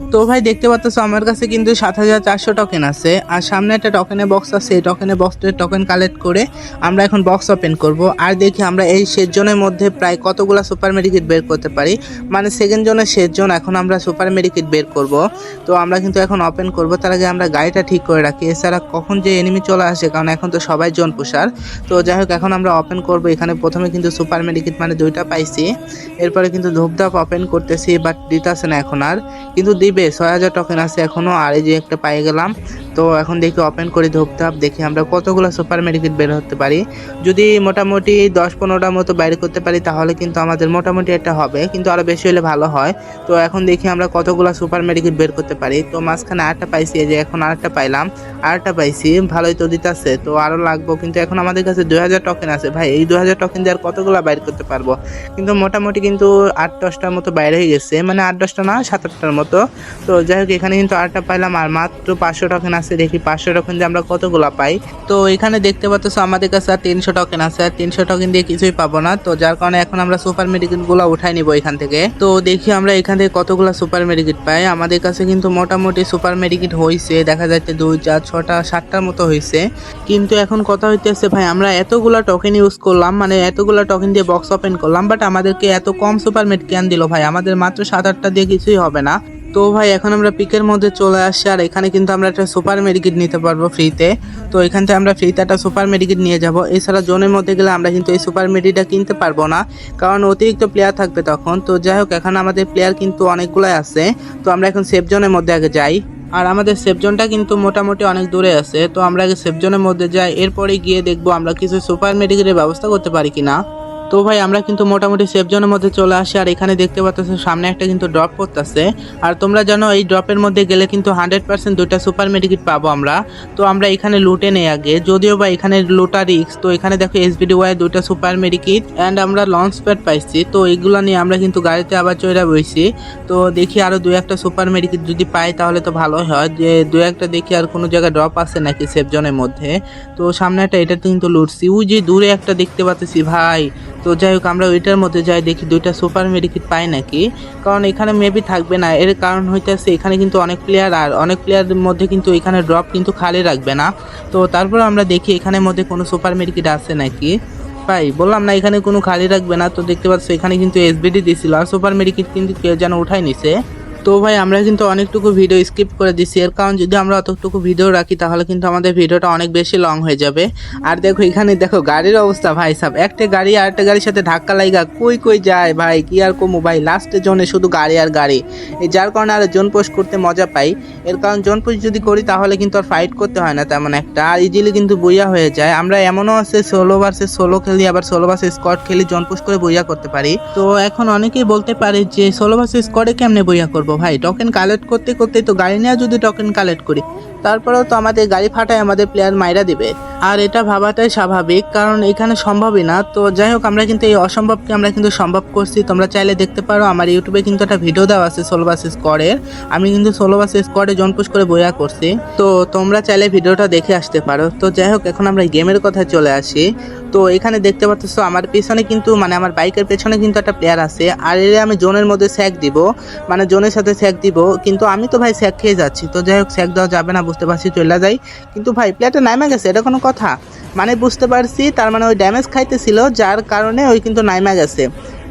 তো ভাই, দেখতে পাচ্ছ আমার কাছে কিন্তু সাত হাজার চারশো টোকেন আছে। আর সামনে একটা টোকেনের বক্স আছে, এই টোকেনের বক্সের টোকেন কালেক্ট করে আমরা এখন বক্স ওপেন করব। আর দেখি আমরা এই জোনের মধ্যে প্রায় কতগুলো সুপার মেডিকেট বের করতে পারি। মানে সেকেন্ড জোনের জোন এখন আমরা সুপার মেডিকেট বের করব। তো আমরা কিন্তু এখন ওপেন করব। তার আগে আমরা গাড়িটা ঠিক করে রাখি। এছাড়া কখন যে এনিমি চলে আসে, কারণ এখন তো সবাই জোন পুষার। তো যাই হোক, এখন আমরা ওপেন করব। এখানে প্রথমে কিন্তু সুপার মেডিকেট মানে দুইটা পাইছি। এরপরে কিন্তু ধূপধাপ ওপেন করতেছি বাট দিতেছে না এখন আর। কিন্তু দিবে ছয় হাজার টোকেন আছে এখনও। আর এই যে একটা পাই গেলাম তো এখন দেখি ওপেন করে ধূপধাপ দেখি আমরা কতগুলো সুপার মেডিকেট বের হতে পারি। যদি মোটামুটি দশ পনেরোটার মতো বাইরে করতে পারি, তাহলে কিন্তু আমাদের মোটামুটি একটা হবে, কিন্তু আরও বেশি হলে ভালো হয়। তো এখন দেখি আমরা কতগুলো সুপার মেডিকেট বের করতে পারি। তো মাঝখানে আরেকটা পাইছি যে এখন আরেকটা পাইলাম, আরেকটা পাইছি, ভালোই তো দিতে দিতেছে, তো আরও লাগবো, কিন্তু এখন আমাদের কাছে দুই হাজার টোকেন আছে। ভাই, এই দুই হাজার টোকেন দিয়ে আর কতগুলো বাইর করতে পারব? কিন্তু মোটামুটি কিন্তু আট, দশটার মতো বাইরে হয়ে গেছে মানে আট, দশটা না, সাত, আটটার মতো। তো যাই হোক, এখানে কিন্তু আটটা পাইলাম, আর মাত্র পাঁচশো টোকেন আছে। দেখি পাঁচশো টোকেন দিয়ে আমরা কতগুলো পাই। তো এখানে দেখতে পাচ্ছ আমাদের কাছে আর তিনশো টোকেন আছে, আর তিনশো টোকেন দিয়ে কিছুই পাবো না। তো যার কারণে এখন আমরা সুপার মেডিকেটগুলো উঠাই নিবো এখান থেকে। তো দেখি আমরা এখান থেকে কতগুলো সুপার মেডিকেট পাই। আমাদের কাছে কিন্তু মোটামুটি সুপার মেডিকেট হয়েছে দেখা যাচ্ছে দুই চার ছটা, সাতটার মতো হয়েছে কিন্তু এখন কথা হইতেছে, ভাই, আমরা এতগুলা টোকেন ইউজ করলাম মানে এতগুলা টোকেন দিয়ে বক্স ওপেন করলাম বাট আমাদেরকে এত কম সুপার মেড কেন দিল, ভাই। আমাদের মাত্র সাত, আটটা দিয়ে কিছুই হবে না। তো ভাই, এখন আমরা পিকের মধ্যে চলে আসছি আর এখানে কিন্তু আমরা একটা সুপার মেডিকেট নিতে পারব ফ্রিতে। তো এখান থেকে আমরা ফ্রিতে একটা সুপার মেডিকেট নিয়ে যাব। এছাড়া জোনের মধ্যে গেলে আমরা কিন্তু এই সুপার মেডিটা কিনতে পারব না, কারণ অতিরিক্ত প্লেয়ার থাকবে তখন। তো যাই হোক, এখন আমাদের প্লেয়ার কিন্তু অনেকগুলাই আছে। তো আমরা এখন সেফ জোনের মধ্যে আগে যাই। আর আমাদের সেফ জোনটা কিন্তু মোটামুটি অনেক দূরে আছে। তো আমরা আগে সেফ জোনের মধ্যে যাই। এরপরে গিয়ে দেখব আমরা কিছু সুপার মেডিকেটের ব্যবস্থা করতে পারি কিনা। তো ভাই, আমরা কিন্তু মোটামুটি সেফ জোনের মধ্যে চলে আসি, আর এখানে দেখতে পাচ্ছ সামনে একটা কিন্তু ড্রপ করতেছে আর তোমরা জানো, এই ড্রপের মধ্যে গেলে কিন্তু হান্ড্রেড পার্সেন্ট দুইটা সুপার মেডিকেট পাবো আমরা। তো আমরা এখানে লুটে নেই আগে। যদিও বা এখানে লুটা রিক্স তো এখানে দেখো এসবিডি ওয়াই দুইটা সুপার মেডিকেট অ্যান্ড আমরা লঞ্চ প্যাড পাইছি। তো এগুলো নিয়ে আমরা কিন্তু গাড়িতে আবার চড়া বইছি। তো দেখি আরও দু একটা সুপার মেডিকেট যদি পাই, তাহলে তো ভালো হয়। যে দু একটা দেখি আর কোনো জায়গায় ড্রপ আছে নাকি সেফ জোনের মধ্যে। তো সামনে একটা এটা কিন্তু লুটছি। ওই যে দূরে একটা দেখতে পাচ্ছি ভাই। তো যাই হোক, আমরা ওইটার মধ্যে যাই, দেখি দুইটা সুপার মেডিকেট পাই নাকি। কারণ এখানে মেবি থাকবে না। এর কারণ হইতেছে, এখানে কিন্তু অনেক প্লেয়ার আর অনেক প্লেয়ারের মধ্যে কিন্তু এখানে ড্রপ কিন্তু খালি রাখবে না। তো তারপর আমরা দেখি এখানের মধ্যে কোনো সুপার মেডিকেট আছে নাকি। পাই বললাম না, এখানে কোনো খালি রাখবে না। তো দেখতে পাচ্ছ, এখানে কিন্তু এসবিডি দিয়েছিল আর সুপার মেডিকেট কিন্তু কেউ যেন উঠাই নিছে। তো ভাই, আমরা কিন্তু অনেকটুকু ভিডিও স্কিপ করে দিছি। এর কারণ যদি আমরা অতটুকু ভিডিও রাখি, তাহলে কিন্তু আমাদের ভিডিওটা অনেক বেশি লং হয়ে যাবে। আর দেখো, এখানে দেখো, গাড়ির অবস্থা ভাই সাহেব একটা গাড়ি আর একটা গাড়ির সাথে ধাক্কা লাগা কই কই যায় ভাই? কি আর কমু ভাই? লাস্টের জোনে শুধু গাড়ি আর গাড়ি। যার কারণে আর জোন পোস্ট করতে মজা পাই। এর কারণ জোন পোস্ট যদি করি, তাহলে কিন্তু আর ফাইট করতে হয় না তেমন একটা। আর ইজিলি কিন্তু বইয়া হয়ে যায়। আমরা এমনও আছে ষোলো ভার্সেস ষোলো খেলি, আবার ষোলো ভার্সেস স্কট খেলি, জোন পোস্ট করে বইয়া করতে পারি। তো এখন অনেকেই বলতে পারে যে ষোলো ভার্সেস স্কটে কেমনে বইয়া করব? ভাই টকেন কালেক্ট করতে করতে তো গাড়ি নেওয়া যদি টকেন কালেক্ট করি। তারপরেও তো আমাদের গাড়ি ফাটায় আমাদের প্লেয়ার মাইরা দিবে। আর এটা ভাবাটাই স্বাভাবিক, কারণ এখানে সম্ভবই না। তো যাই হোক, আমরা কিন্তু এই অসম্ভবকে আমরা কিন্তু সম্ভব করছি। তোমরা চাইলে দেখতে পারো, আমার ইউটিউবে কিন্তু একটা ভিডিও দেওয়া আছে সোলো বাস স্কোয়াডের আমি কিন্তু সোলো বাস স্কোয়াডে জনপুষ করে বইয়া করছি। তো তোমরা চাইলে ভিডিওটা দেখে আসতে পারো। তো যাই হোক, এখন আমরা গেমের কথায় চলে আসি। তো এখানে দেখতে পাচ্ছ আমার পেছনে কিন্তু মানে আমার বাইকের পেছনে কিন্তু একটা প্লেয়ার আছে। আর এর আমি জোনের মধ্যে স্যাক দিব। মানে জোনের সাথে স্যাক দিব। কিন্তু আমি তো ভাই স্যাক খেয়ে যাচ্ছি। তো যাই হোক স্যাক দেওয়া যাবে না বুঝতে পারছি চলে যাই। কিন্তু ভাই প্লেয়ারটা নাইমা গেছে, এটা কোনো কথা। মানে বুঝতে পারছি, তার মানে ওই ড্যামেজ খাইতেছিল, যার কারণে ওই কিন্তু নাইমা গেছে।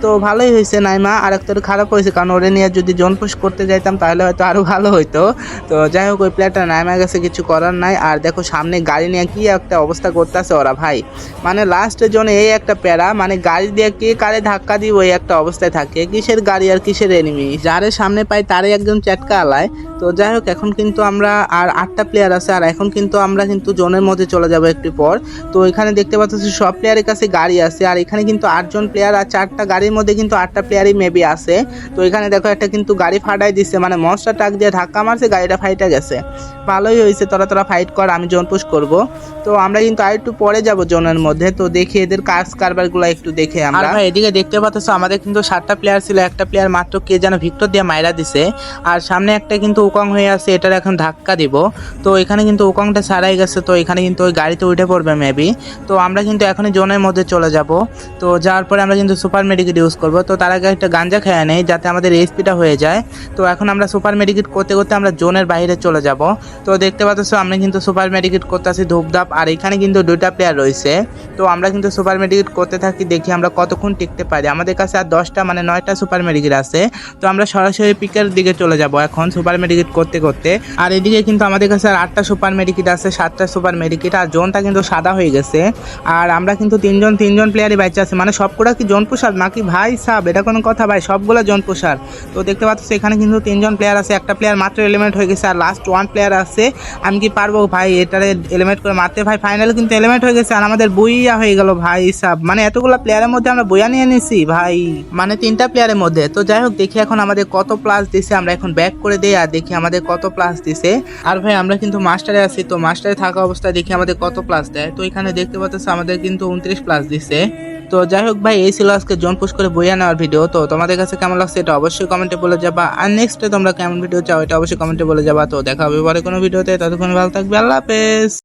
তো ভালোই হয়েছে নাইমা আর একটা খারাপ হয়েছে, কারণ ওরে নিয়ে যদি জোন পুশ করতে যাইতাম তাহলে হয়তো আরও ভালো হইতো। তো যাই হোক, ওই প্লেয়ারটা নাইমা গেছে কিছু করার নাই। আর দেখো, সামনে গাড়ি নিয়ে কি একটা অবস্থা করতেছে ওরা ভাই। মানে লাস্টের জন্য এই একটা প্যারা মানে গাড়ি দিয়ে কে কারে ধাক্কা দিব ওই একটা অবস্থায় থাকে। কিসের গাড়ি আর কিসের এনিমি যারে সামনে পাই তারে একদম চ্যাটকা আলায়। তো যাই হোক, এখন কিন্তু আমরা আর আটটা প্লেয়ার আছে, আর এখন কিন্তু আমরা কিন্তু জোনের মধ্যে চলে যাব একটু পর। তো এখানে দেখতে পাচ্ছি সব প্লেয়ারের কাছে গাড়ি আছে, আর এখানে কিন্তু আটজন প্লেয়ার আর চারটা গাড়ির মধ্যে কিন্তু আটটা প্লেয়ারই মেবি আছে। তো এখানে দেখো একটা কিন্তু গাড়ি ফাটাই দিচ্ছে মানে মনস্টার টাক দিয়ে ধাক্কা মারছে, গাড়িটা ফাইটা গেছে। ভালোই হয়েছে, তোরা তোরা ফাইট কর, আমি জোন পুশ করব। তো আমরা কিন্তু আর একটু পরে যাব জোনের মধ্যে, তো দেখি এদের কাজ কারবারগুলো একটু দেখে আমরা। এদিকে দেখতে পাচ্ছ আমাদের কিন্তু সাতটা প্লেয়ার ছিল, একটা প্লেয়ার মাত্র কে যেন ভিক্টর দিয়ে মাইরা দিছে। আর সামনে একটা কিন্তু উকং হয়ে আছে, এটার এখন ধাক্কা দিব। তো এখানে কিন্তু উকংটা সারাই গেছে, তো এখানে কিন্তু ওই গাড়িতে উঠে পড়বে মেবি তো আমরা কিন্তু এখনই জোনের মধ্যে চলে যাব। তো যাওয়ার পরে আমরা কিন্তু সুপার মেডিকেট ইউজ করব। তো তার আগে একটা গাঞ্জা খেয়ে নেই যাতে আমাদের এইচপিটা হয়ে যায়। তো এখন আমরা সুপার মেডিকেট করতে করতে আমরা জোনের বাইরে চলে যাব। তো দেখতে পাচ্ছ, আমরা কিন্তু সুপার মেডিকেট করতে করতেছি ধূপধাপ, আর এখানে কিন্তু দুইটা প্লেয়ার রয়েছে। তো আমরা কিন্তু সুপার মেডিকেট করতে থাকি দেখি আমরা কতক্ষণ টিকতে পারি। আমাদের কাছে আর দশটা মানে নয়টা সুপার মেডিকেট আছে। তো আমরা সরাসরি পিকের দিকে চলে যাব এখন সুপার মেডিকেট করতে করতে। আর এদিকে কিন্তু আমাদের কাছে আর আটটা সুপার মেডিকেট আছে, সাতটা সুপার মেডিকেট, আর জোনটা কিন্তু সাদা হয়ে গেছে। আর আমরা কিন্তু তিনজন তিনজন প্লেয়ারই বাইচে আছে। মানে সবগুলা কি জোন পোষার নাকি ভাই সাব এটা কোনো কথা ভাই, সবগুলা জোন পোষার তো দেখতে পাচ্ছ, এখানে কিন্তু তিনজন প্লেয়ার আছে, একটা প্লেয়ার মাত্র এলিমেন্ট হয়ে গেছে, আর লাস্ট ওয়ান প্লেয়ার আছে। আমি কি পারব ভাই, এটারে এলিমেন্ট করে মারতে? ভাই ফাইনালে কিন্তু এলিমেন্ট হয়ে গেছে, আর আমাদের বইয়া হয়ে গেল ভাই সাব মানে এতগুলো প্লেয়ারের মধ্যে আমরা বইয়া নিয়ে নিছি ভাই। মানে তিনটা প্লেয়ারের মধ্যে। তো যাই হোক, দেখি এখন আমাদের কত প্লাস দিছে, আমরা এখন ব্যাক করে দেই, আর দেখি আমাদের কত প্লাস দিছে। আর ভাই, আমরা কিন্তু মাস্টারে আছি, তো মাস্টারে থাকা অবস্থায় দেখি আমাদের কত প্লাস দেয়। তো এখানে দেখতে পাচ্ছ, আমাদের কিন্তু উনত্রিশ প্লাস দিছে। তো যাই হোক ভাই, এই ছিল আজকে জন পুশ করে বইয়া নেওয়ার ভিডিও তো তোমাদের কাছে কেমন লাগছে এটা অবশ্যই কমেন্টে বলে যাবা। আর নেক্সটে তোমরা কেমন ভিডিও চাও এটা অবশ্যই কমেন্টে বলে যাবা। তো দেখা হবে পরে কোনো ভিডিওতে ততক্ষণ ভালো থাকবে, আল্লাহ হাফেজ।